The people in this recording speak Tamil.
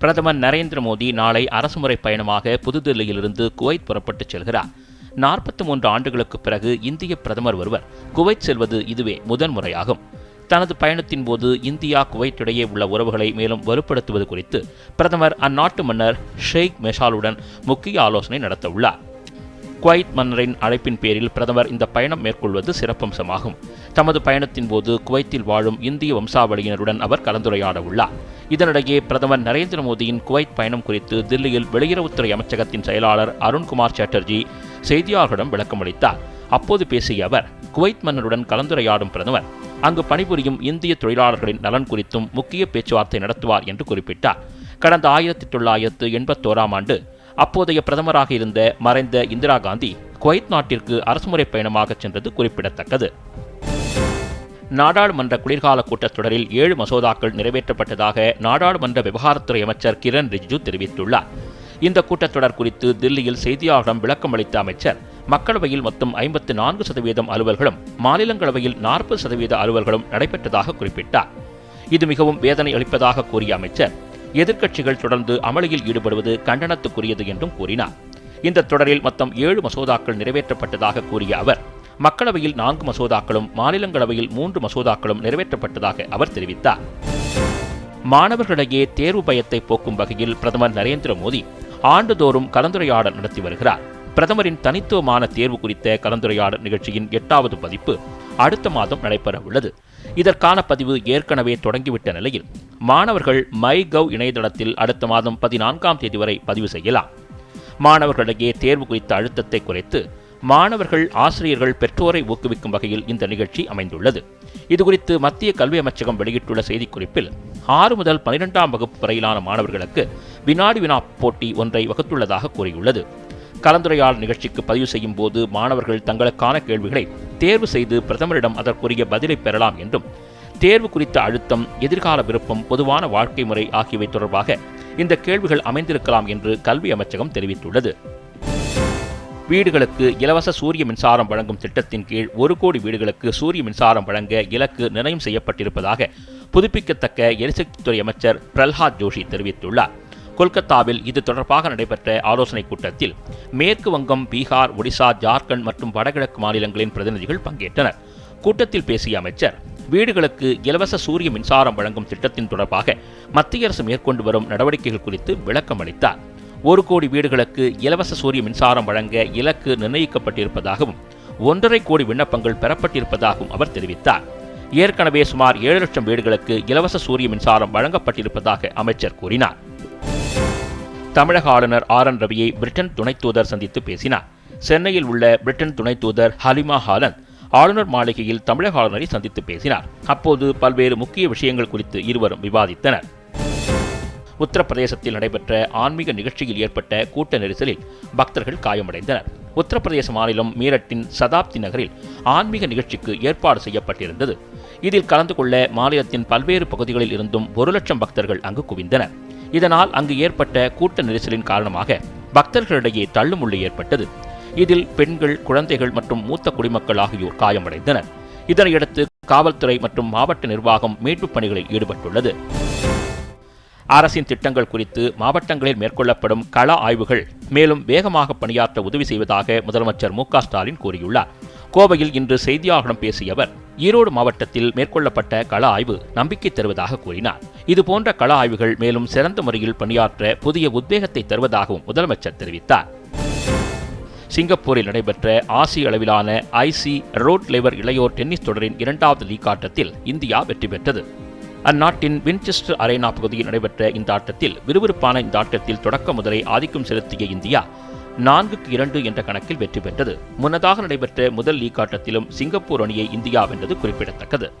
பிரதமர் நரேந்திர மோடி நாளை அரசுமுறை பயணமாக புதுதில்லியிலிருந்து குவைத் புறப்பட்டுச் செல்கிறார். நாற்பத்தி மூன்று ஆண்டுகளுக்கு பிறகு இந்திய பிரதமர் ஒருவர் குவைத் செல்வது இதுவே முதன்முறையாகும் தனது பயணத்தின் போது இந்தியா குவைத் இடையே உள்ள உறவுகளை மேலும் வலுப்படுத்துவது குறித்து பிரதமர் அந்நாட்டு மன்னர் ஷெய்க் மெஷாலுடன் முக்கிய ஆலோசனை நடத்த உள்ளார் குவைத் மன்னரின் அழைப்பின் பேரில் பிரதமர் இந்த பயணம் மேற்கொள்வது சிறப்பம்சமாகும். தமது பயணத்தின் போது குவைத்தில் வாழும் இந்திய வம்சாவளியினருடன் அவர் கலந்துரையாட உள்ளார் இதனிடையே பிரதமர் நரேந்திர மோடியின் குவைத் பயணம் குறித்து தில்லியில் வெளியுறவுத்துறை அமைச்சகத்தின் செயலாளர் அருண்குமார் சாட்டர்ஜி செய்தியாளர்களிடம் விளக்கமளித்தார். அப்போது பேசிய அவர் குவைத் மன்னருடன் கலந்துரையாடும் பிரதமர் அங்கு பணிபுரியும் இந்திய தொழிலாளர்களின் நலன் குறித்தும் முக்கிய பேச்சுவார்த்தை நடத்துவார் என்று குறிப்பிட்டார். கடந்த ஆயிரத்தி தொள்ளாயிரத்து எண்பத்தோராம் ஆண்டு அப்போதைய பிரதமராக இருந்த மறைந்த இந்திரா காந்தி குவைத் நாட்டிற்கு அரசுமுறை பயணமாக சென்றது குறிப்பிடத்தக்கது. நாடாளுமன்ற குளிர்கால கூட்டத்தொடரில் ஏழு மசோதாக்கள் நிறைவேற்றப்பட்டதாக நாடாளுமன்ற விவகாரத்துறை அமைச்சர் கிரண் ரிஜிஜு தெரிவித்துள்ளார். இந்த கூட்டத்தொடர் குறித்து தில்லியில் செய்தியாளர்களிடம் விளக்கம் அளித்த அமைச்சர் மக்களவையில் மொத்தம் ஐம்பத்து நான்கு சதவீதம் அலுவல்களும் மாநிலங்களவையில் நாற்பது சதவீத அலுவல்களும் நடைபெற்றதாக குறிப்பிட்டார். இது மிகவும் வேதனை அளிப்பதாக கூறிய அமைச்சர் எதிர்க்கட்சிகள் தொடர்ந்து அமளியில் ஈடுபடுவது கண்டனத்துக்குரியது என்றும் கூறினார். இந்த தொடரில் மொத்தம் ஏழு மசோதாக்கள் நிறைவேற்றப்பட்டதாக கூறிய அவர் மக்களவையில் நான்கு மசோதாக்களும் மாநிலங்களவையில் மூன்று மசோதாக்களும் நிறைவேற்றப்பட்டதாக அவர் தெரிவித்தார். மாணவர்களிடையே தேர்வு பயத்தை போக்கும் வகையில் பிரதமர் நரேந்திர மோடி ஆண்டுதோறும் கலந்துரையாடல் நடத்தி வருகிறார். பிரதமரின் தனித்துவமான தேர்வு குறித்த கலந்துரையாடல் நிகழ்ச்சியின் எட்டாவது பதிப்பு அடுத்த மாதம் நடைபெற உள்ளது இதற்கான பதிவு ஏற்கனவே தொடங்கிவிட்ட நிலையில். மாணவர்கள் மை கவ் இணையதளத்தில் அடுத்த மாதம் பதினான்காம் தேதி வரை பதிவு செய்யலாம். மாணவர்களிடையே தேர்வு குறித்த அழுத்தத்தை குறைத்து மாணவர்கள் ஆசிரியர்கள் பெற்றோரை ஊக்குவிக்கும் வகையில் இந்த நிகழ்ச்சி அமைந்துள்ளது. இதுகுறித்து மத்திய கல்வி அமைச்சகம் வெளியிட்டுள்ள செய்திக்குறிப்பில் ஆறு முதல் பனிரெண்டாம் வகுப்பு வரையிலான மாணவர்களுக்கு வினாடி வினா போட்டி ஒன்றை வகுத்துள்ளதாக கூறியுள்ளது. கலந்துரையாடல் நிகழ்ச்சிக்கு பதிவு செய்யும் போது மாணவர்கள் தங்களுக்கான கேள்விகளை தேர்வு செய்து பிரதமரிடம் அதற்குரிய பதிலை பெறலாம் என்றும் தேர்வு குறித்த அழுத்தம் எதிர்கால விருப்பம் பொதுவான வாழ்க்கை முறை ஆகியவை தொடர்பாக இந்த கேள்விகள் அமைந்திருக்கலாம் என்று கல்வி அமைச்சகம் தெரிவித்துள்ளது. வீடுகளுக்கு இலவச சூரிய மின்சாரம் வழங்கும் திட்டத்தின் கீழ் ஒரு கோடி வீடுகளுக்கு சூரிய மின்சாரம் வழங்க இலக்கு நிர்ணயம் செய்யப்பட்டிருப்பதாக புதுப்பிக்கத்தக்க எரிசக்தித்துறை அமைச்சர் பிரல்ஹாத் ஜோஷி தெரிவித்துள்ளார். கொல்கத்தாவில் இது தொடர்பாக நடைபெற்ற ஆலோசனைக் கூட்டத்தில் மேற்கு வங்கம் பீகார் ஒடிசா ஜார்க்கண்ட் மற்றும் வடகிழக்கு மாநிலங்களின் பிரதிநிதிகள் பங்கேற்றனர். கூட்டத்தில் பேசிய அமைச்சர் வீடுகளுக்கு இலவச சூரிய மின்சாரம் வழங்கும் திட்டத்தின் தொடர்பாக மத்திய அரசு மேற்கொண்டு வரும் நடவடிக்கைகள் குறித்து விளக்கம் அளித்தார். ஒரு கோடி வீடுகளுக்கு இலவச சூரிய மின்சாரம் வழங்க இலக்கு நிர்ணயிக்கப்பட்டிருப்பதாகவும் ஒன்றரை கோடி விண்ணப்பங்கள் பெறப்பட்டிருப்பதாகவும் அவர் தெரிவித்தார். ஏற்கனவே சுமார் ஏழு லட்சம் வீடுகளுக்கு இலவச சூரிய மின்சாரம் வழங்கப்பட்டிருப்பதாக அமைச்சர் கூறினார். தமிழக ஆளுநர் ஆர் என் ரவியை பிரிட்டன் துணை தூதர் சந்தித்து பேசினார். சென்னையில் உள்ள பிரிட்டன் துணை தூதர் ஹலிமா ஹாலன் ஆளுநர் மாளிகையில் தமிழக ஆளுநரை சந்தித்து பேசினார். அப்போது பல்வேறு முக்கிய விஷயங்கள் குறித்து இருவரும் விவாதித்தனர். உத்தரப்பிரதேசத்தில் நடைபெற்ற ஆன்மீக நிகழ்ச்சியில் ஏற்பட்ட கூட்ட நெரிசலில் பக்தர்கள் காயமடைந்தனர். உத்தரப்பிரதேச மாநிலம் மீரட்டின் சதாப்தி நகரில் ஆன்மீக நிகழ்ச்சிக்கு ஏற்பாடு செய்யப்பட்டிருந்தது. இதில் கலந்து கொள்ள மாநிலத்தின் பல்வேறு பகுதிகளில் இருந்தும் ஒரு லட்சம் பக்தர்கள் அங்கு குவிந்தனர். இதனால் அங்கு ஏற்பட்ட கூட்ட நெரிசலின் காரணமாக பக்தர்களிடையே தள்ளுமுள்ளு ஏற்பட்டது. இதில் பெண்கள் குழந்தைகள் மற்றும் மூத்த குடிமக்கள் ஆகியோர் காயமடைந்தனர். இதனையடுத்து காவல்துறை மற்றும் மாவட்ட நிர்வாகம் மீட்புப் பணிகளில் ஈடுபட்டுள்ளது. அரசின் திட்டங்கள் குறித்து மாவட்டங்களில் மேற்கொள்ளப்படும் கள ஆய்வுகள் மேலும் வேகமாக பணியாற்ற உதவி செய்வதாக முதலமைச்சர் மு ஸ்டாலின் கூறியுள்ளார். கோவையில் இன்று செய்தியாளர்களிடம் பேசிய அவர் ஈரோடு மாவட்டத்தில் மேற்கொள்ளப்பட்ட கள ஆய்வு நம்பிக்கை தருவதாக கூறினார். இதுபோன்ற கள ஆய்வுகள் மேலும் சிறந்த முறையில் பணியாற்ற புதிய உத்வேகத்தை தருவதாகவும் முதலமைச்சர் தெரிவித்தார். சிங்கப்பூரில் நடைபெற்ற ஆசிய அளவிலான ஐசி ரோட் லெவர் இளையோர் டென்னிஸ் தொடரின் இரண்டாவது லீக் ஆட்டத்தில் இந்தியா வெற்றி பெற்றது. அந்நாட்டின் வின்செஸ்டர் அரேனா பகுதியில் நடைபெற்ற இந்த ஆட்டத்தில் விறுவிறுப்பான இந்த ஆட்டத்தில் தொடக்க முதலை ஆதிக்கம் செலுத்திய இந்தியா நான்குக்கு இரண்டு என்ற கணக்கில் வெற்றி பெற்றது. முன்னதாக நடைபெற்ற முதல் லீக் ஆட்டத்திலும் சிங்கப்பூர் அணியை இந்தியா வென்றது குறிப்பிடத்தக்கது.